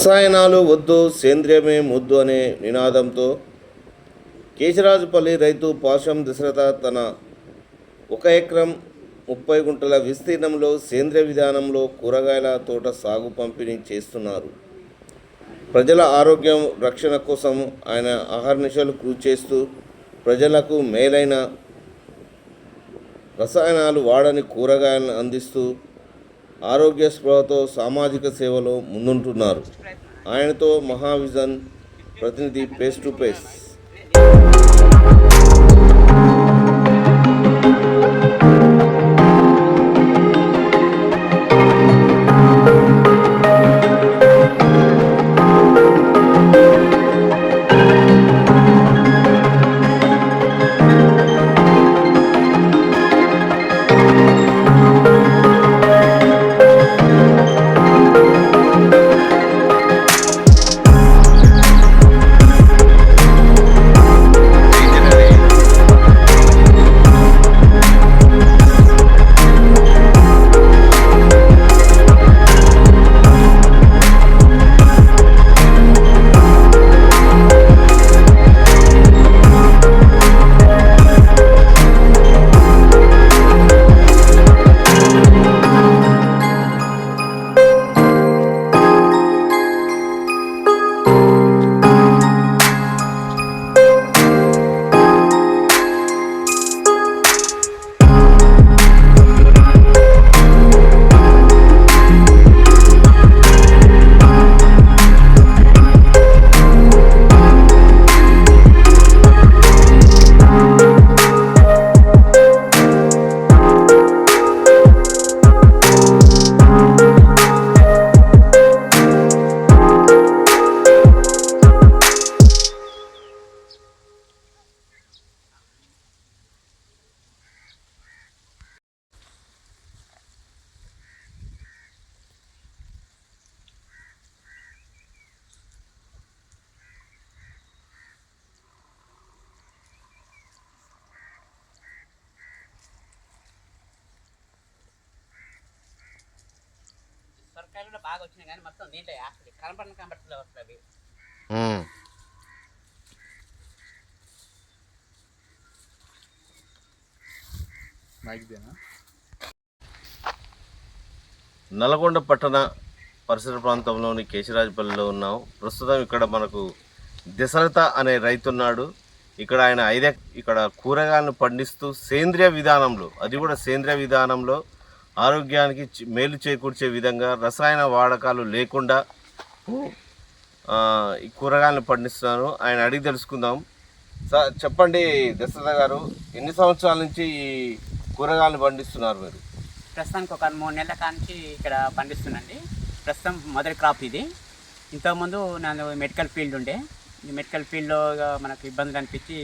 రసాయనాలు వద్దు సేంద్రియమే ముద్దు అనే నినాదంతో కేశరాజుపల్లి రైతు పాశం దశరథ తన ఒక ఎకరం ముప్పై గుంటల విస్తీర్ణంలో సేంద్రియ విధానంలో కూరగాయల తోట సాగు పంపిణీ చేస్తున్నారు. ప్రజల ఆరోగ్యం రక్షణ కోసం ఆయన అహర్నిశలు కృషి చేస్తూ ప్రజలకు మేలైన రసాయనాలు వాడని కూరగాయలను అందిస్తూ ఆరోగ్య స్పృహతో సామాజిక సేవలో ముందుంటున్నారు. ఆయనతో మహావిజన్ ప్రతినిధి ఫేస్ టు ఫేస్ సొరకాయలు కూడా బాగా వచ్చినాయి కానీ మొత్తం దీంట్లో అసలు కనపడిన కనపడలే వస్తుంది మైక్దేనా నల్గొండ పట్టణ పరిసర ప్రాంతంలోని కేశరాజపల్లిలో ఉన్నాం. ప్రస్తుతం ఇక్కడ మనకు దశరథ అనే రైతున్నాడు ఇక్కడ ఆయన ఐదే ఇక్కడ కూరగాయలను పండిస్తూ సేంద్రియ విధానంలో అది కూడా సేంద్రియ విధానంలో ఆరోగ్యానికి మేలు చేకూర్చే విధంగా రసాయన వాడకాలు లేకుండా ఈ కూరగాయలను పండిస్తున్నారు. ఆయన అడిగి తెలుసుకుందాం. సార్ చెప్పండి దశరథ గారు ఎన్ని సంవత్సరాల నుంచి ఈ కూరగాయలు పండిస్తున్నారు మీరు? ప్రస్తుతానికి ఒక మూడు నెలల కాంచి ఇక్కడ పండిస్తున్నాండి ప్రస్తుతం మొదటి క్రాప్ ఇది. ఇంతకుముందు నేను మెడికల్ ఫీల్డ్ ఉండే. మెడికల్ ఫీల్డ్లో మనకు ఇబ్బందులు అనిపించి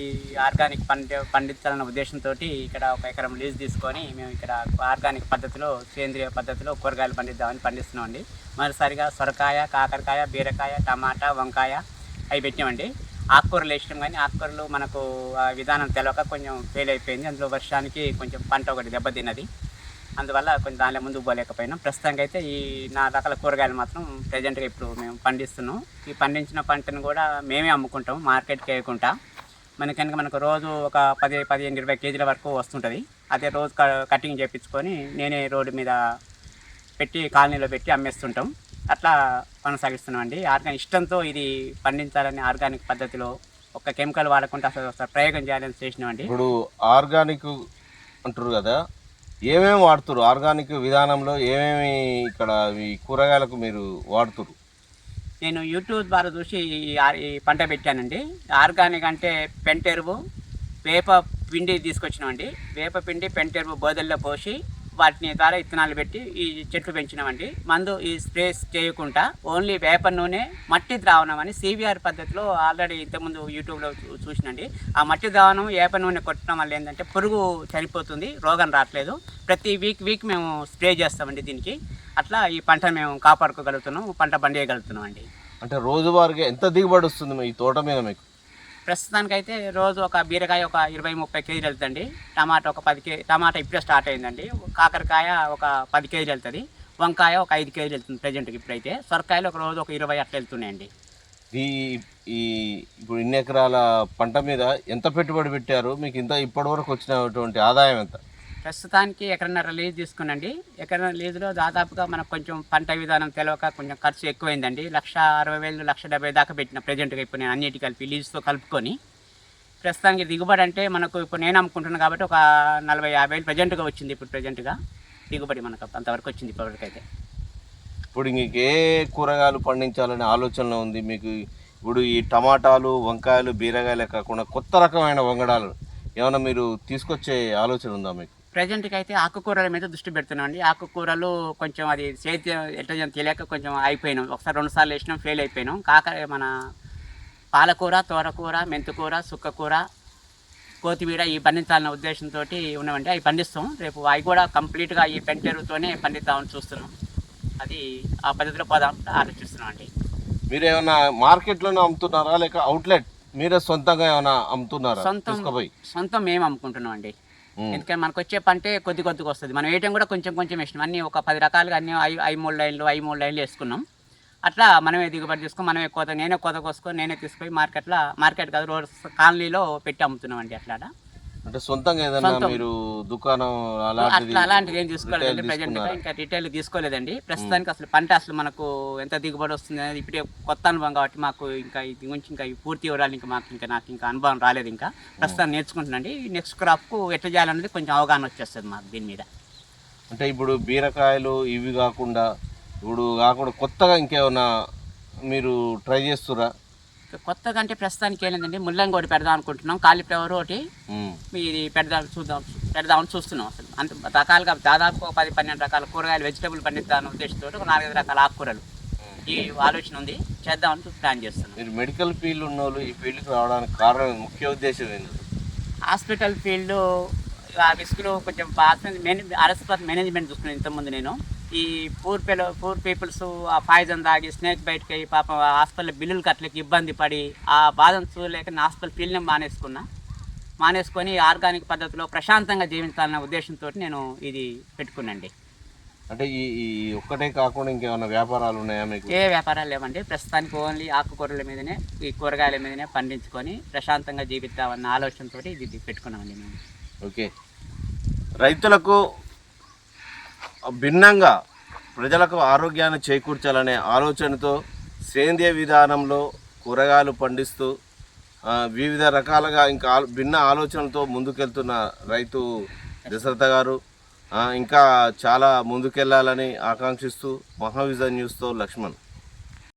ఆర్గానిక్ పండి పండించాలన్న ఉద్దేశంతో ఇక్కడ ఒక ఎకరం లీజ్ తీసుకొని మేము ఇక్కడ ఆర్గానిక్ పద్ధతిలో సేంద్రియ పద్ధతిలో కూరగాయలు పండిద్దామని పండిస్తున్నామండి. మరోసారిగా సొరకాయ కాకరకాయ బీరకాయ టమాటా వంకాయ అవి పెట్టామండి ఆకుకూరలు వేసినాం కానీ ఆకుకూరలు మనకు ఆ విధానం తెలవక కొంచెం ఫెయిల్ అయిపోయింది. అందులో వర్షానికి కొంచెం పంట ఒకటి దెబ్బతిన్నది. అందువల్ల కొంచెం దానిలో ముందుకు పోలేకపోయినాం. ప్రస్తుతానికి అయితే ఈ నా రకాల కూరగాయలు మాత్రం ప్రజెంట్గా ఇప్పుడు మేము పండిస్తున్నాం. ఈ పండించిన పంటను కూడా మేమే అమ్ముకుంటాం మార్కెట్కి వేయకుండా. మనకి కనుక మనకు రోజు ఒక పది పదిహేను ఇరవై కేజీల వరకు వస్తుంటుంది. అదే రోజు క- కటింగ్ చేయించుకొని నేనే రోడ్డు మీద పెట్టి కాలనీలో పెట్టి అమ్మేస్తుంటాం. అట్లా కొనసాగిస్తున్నాం అండి ఆర్గానిక్ ఇష్టంతో ఇది పండించాలని ఆర్గానిక్ పద్ధతిలో ఒక కెమికల్ వాడకుండా అసలు అసలు ప్రయోగం చేయాలని చేసినామండి. ఇప్పుడు ఆర్గానిక్ అంటారు కదా ఏమేమి వాడుతురు ఆర్గానిక్ విధానంలో ఏమేమి ఇక్కడ ఈ కూరగాయలకు మీరు వాడుతురు నేను యూట్యూబ్ ద్వారా చూసి ఈ ఈ పంట పెట్టానండి. ఆర్గానిక్ అంటే పెంటెరువు వేప పిండి తీసుకొచ్చినామండి. వేప పిండి పెంటెరువు బోదల్లో పోసి వాటిని ద్వారా ఇత్తనాలు పెట్టి ఈ చెట్లు పెంచినామండి. మందు ఈ స్ప్రేస్ చేయకుండా ఓన్లీ వేప నూనె మట్టి ద్రావణం అని సివిఆర్ పద్ధతిలో ఆల్రెడీ ఇంతకుముందు యూట్యూబ్లో చూసినండి. ఆ మట్టి ద్రావణం వేప నూనె కొట్టడం వల్ల ఏంటంటే పురుగు చనిపోతుంది రోగం రావట్లేదు. ప్రతి వీక్ వీక్ మేము స్ప్రే చేస్తామండి దీనికి. అట్లా ఈ పంట మేము కాపాడుకోగలుగుతున్నాం పంట పండియగలుగుతున్నాం అండి అంటే రోజువారీగా ఎంత దిగుబడి వస్తుంది మీ తోట మీద మీకు? ప్రస్తుతానికైతే రోజు ఒక బీరకాయ ఒక ఇరవై ముప్పై కేజీలు వెళ్తుంది టమాటా ఒక పది కేజీ టమాటా ఇప్పుడే స్టార్ట్ అయిందండి. కాకరకాయ ఒక పది కేజీలు వెళ్తుంది. వంకాయ ఒక ఐదు కేజీలు వెళ్తుంది ప్రజెంట్కి ఇప్పుడైతే. సొరకాయలు ఒక రోజు ఒక ఇరవై అట్లా వెళ్తున్నాయండి. ఈ ఈ ఇప్పుడు ఇన్ని ఎకరాల పంట మీద ఎంత పెట్టుబడి పెట్టారు? మీకు ఇంత ఇప్పటివరకు వచ్చినటువంటి ఆదాయం ఎంత? ప్రస్తుతానికి ఎకరన్నర లీజ్ తీసుకునండి. ఎక్కడన్నా లీజులో దాదాపుగా మనకు కొంచెం పంట విధానం తెలియక కొంచెం ఖర్చు ఎక్కువైందండి. లక్ష అరవై వేలు లక్ష డెబ్బై దాకా పెట్టిన ప్రజెంట్గా ఇప్పుడు నేను అన్నిటి కలిపి లీజుతో కలుపుకొని ప్రస్తుతానికి దిగుబడి అంటే మనకు ఇప్పుడు నేను అమ్ముకుంటున్నాను కాబట్టి ఒక నలభై యాభై వేలు ప్రజెంట్గా వచ్చింది ఇప్పుడు ప్రజెంట్గా. దిగుబడి మనకు అంతవరకు వచ్చింది ఇప్పటివరకైతే. ఇప్పుడు మీకు ఏ కూరగాయలు పండించాలనే ఆలోచనలో ఉంది మీకు? ఇప్పుడు ఈ టమాటాలు వంకాయలు బీరకాయలే కాకుండా కొత్త రకమైన వంగడాలు ఏమైనా మీరు తీసుకొచ్చే ఆలోచన ఉందా మీకు? ప్రజెంట్కి అయితే ఆకుకూరల మీద దృష్టి పెడుతున్నాం అండి ఆకుకూరలు కొంచెం అది సేద్యం ఎట్లా తెలియక కొంచెం అయిపోయినాం. ఒకసారి రెండు సార్లు వేసినాం ఫెయిల్ అయిపోయినాం. కాక మన పాలకూర తోరకూర మెంతికూర సుక్కకూర కొత్తిమీర ఈ పండించాలన్న ఉద్దేశంతో ఉన్నామండి. అవి పండిస్తాం. రేపు అవి కూడా కంప్లీట్గా ఈ పెంటెరుతోనే పండిద్దామని చూస్తున్నాం. అది ఆ పద్ధతిలో పోదాం ఆలోచిస్తున్నాం అండి. మీరు ఏమైనా మార్కెట్లోనే అమ్ముతున్నారా? లేక అవుట్లెట్ మీరే సొంతంగా ఏమైనా అమ్ముతున్నారా? సొంతం సొంతం మేము అమ్ముకుంటున్నాం అండి. ఎందుకంటే మనకు వచ్చే పంటే కొద్ది కొద్దిగా వస్తుంది. మనం వేయటం కూడా కొంచెం కొంచెం వేసినాం. అన్ని ఒక పది రకాలుగా అన్ని ఐ ఐ మూడు లైన్లు ఐ మూడు లైన్లు వేసుకున్నాం. అట్లా మనమే దిగుబడి చేసుకుని మనమే కోత నేనే కోత కోసుకొని నేనే తీసుకొని మార్కెట్లో మార్కెట్ కాదు రోడ్ కాలనీలో పెట్టి అమ్ముతున్నాం అండి అట్లా అంటే సొంతంగా ఏదైనా. మీరు దుకాణం అలాంటిది అట్లా అలాంటిది ఏం తీసుకోలేదండి తీసుకున్నారా? ఇంకా రిటైల్ తీసుకోలేదండి. ప్రస్తుతానికి అసలు పంట అసలు మనకు ఎంత దిగుబడి వస్తుంది అనేది ఇప్పుడే కొత్త అనుభవం కాబట్టి మాకు ఇంకా ఇది గురించి ఇంకా పూర్తి వివరాలు ఇంకా మాకు ఇంకా నాకు ఇంకా అనుభవం రాలేదు ఇంకా. ప్రస్తుతం నేర్చుకుంటున్నాండి. నెక్స్ట్ క్రాప్కు ఎట్లా చేయాలనేది కొంచెం అవగాహన వచ్చేస్తుంది మాకు దీని మీద. అంటే ఇప్పుడు బీరకాయలు ఇవి కాకుండా ఇప్పుడు కాకుండా కొత్తగా ఇంకేమైనా మీరు ట్రై చేస్తురా కొత్తగా అంటే ప్రస్తుతానికి ఏం లేదండి ముల్లంగి ఒకటి పెడదాం అనుకుంటున్నాం కాలీఫ్లవర్ ఒకటి ఇది పెడదాం చూద్దాం పెడదామని చూస్తున్నాం అసలు. అంత రకాలుగా దాదాపు పది పన్నెండు రకాల కూరగాయలు వెజిటబుల్ పండిద్దామని ఉద్దేశంతో ఒక నాలుగైదు రకాల ఆకుకూరలు. ఈ ఆలోచన ఉంది. చేద్దామని ప్లాన్ చేస్తున్నాం. మీరు మెడికల్ ఫీల్డ్ ఉన్న వాళ్ళు ఈ ఫీల్డ్కి రావడానికి కారణం? ముఖ్య ఉద్దేశం ఏంది హాస్పిటల్ ఫీల్డ్ ఆ రిస్క్లో కొంచెం అరస్పత్ మేనేజ్మెంట్ చూసుకున్నాను ఇంతకుముందు నేను. ఈ పూర్ పిల్ల పూర్ పీపుల్స్ ఆ పాయిజన్ తాగి స్నేక్ బయటకి అయ్యి పాపం హాస్పిటల్ బిల్లులు కట్టలేక ఇబ్బంది పడి ఆ బాధను చూడలేక నేను హాస్పిటల్ ఫీల్డ్ని మానేసుకున్నా. మానేసుకొని ఆర్గానిక్ పద్ధతిలో ప్రశాంతంగా జీవించాలనే ఉద్దేశంతో నేను ఇది పెట్టుకున్నాండి. అంటే ఈ ఈ ఒక్కటే కాకుండా ఇంకేమైనా వ్యాపారాలు ఉన్నాయా మీకు? ఏ వ్యాపారాలు లేవండి. ప్రస్తుతానికి ఓన్లీ ఆకుకూరల మీదనే ఈ కూరగాయల మీదనే పండించుకొని ప్రశాంతంగా జీవిద్దామన్న ఆలోచనతో ఇది పెట్టుకున్నామండి మేము ఓకే. రైతులకు భిన్నంగా ప్రజలకు ఆరోగ్యాన్ని చేకూర్చాలనే ఆలోచనతో సేంద్రియ విధానంలో కూరగాయలు పండిస్తూ వివిధ రకాలుగా ఇంకా భిన్న ఆలోచనలతో ముందుకెళ్తున్న రైతు దశరథ గారు ఇంకా చాలా ముందుకెళ్ళాలని ఆకాంక్షిస్తూ మహావిజన్ న్యూస్తో లక్ష్మణ్.